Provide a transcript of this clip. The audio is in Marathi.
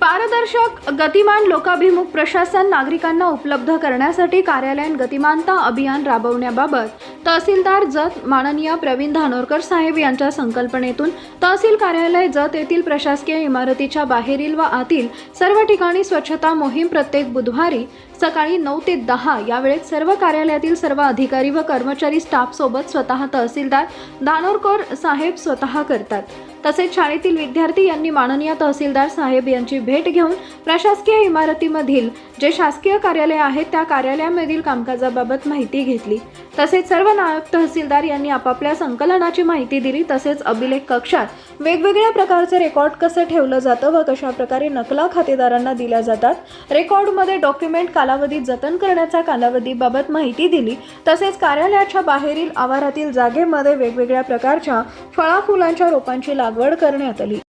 पारदर्शक गतिमान लोकाभिमुख प्रशासन नागरिकांना उपलब्ध करण्यासाठी कार्यालयीन गतिमानता अभियान राबवण्याबाबत तहसीलदार जत माननीय प्रवीण धानोरकर साहेब यांच्या संकल्पनेतून तहसील कार्यालय जत येथील प्रशासकीय इमारतीच्या बाहेरील व आतील सर्व ठिकाणी स्वच्छता मोहीम प्रत्येक बुधवारी सकाळी नऊ ते दहा या वेळेत सर्व कार्यालयातील सर्व अधिकारी व कर्मचारी स्टाफसोबत स्वतः तहसीलदार धानोरकर साहेब स्वतः करतात. तसेच शाळेतील विद्यार्थी यांनी माननीय तहसीलदार साहेब यांची भेट घेऊन प्रशासकीय इमारतीमधील जे शासकीय कार्यालय आहेत त्या कार्यालयामधील कामकाजाबाबत माहिती घेतली. तसेच सर्व नायब तहसीलदार यांनी आपापल्या संकलनाची माहिती दिली तसेच अभिलेख कक्षात वेगवेगळ्या प्रकारचे रेकॉर्ड कसं ठेवलं जातं व कशा प्रकारे नकला खातेदारांना दिल्या जातात रेकॉर्डमध्ये डॉक्युमेंट कालावधीत जतन करण्याचा कालावधीबाबत माहिती दिली तसेच कार्यालयाच्या बाहेरील आवारातील जागेमध्ये वेगवेगळ्या प्रकारच्या फळाफुलांच्या रोपांची लागवड करण्यात आली.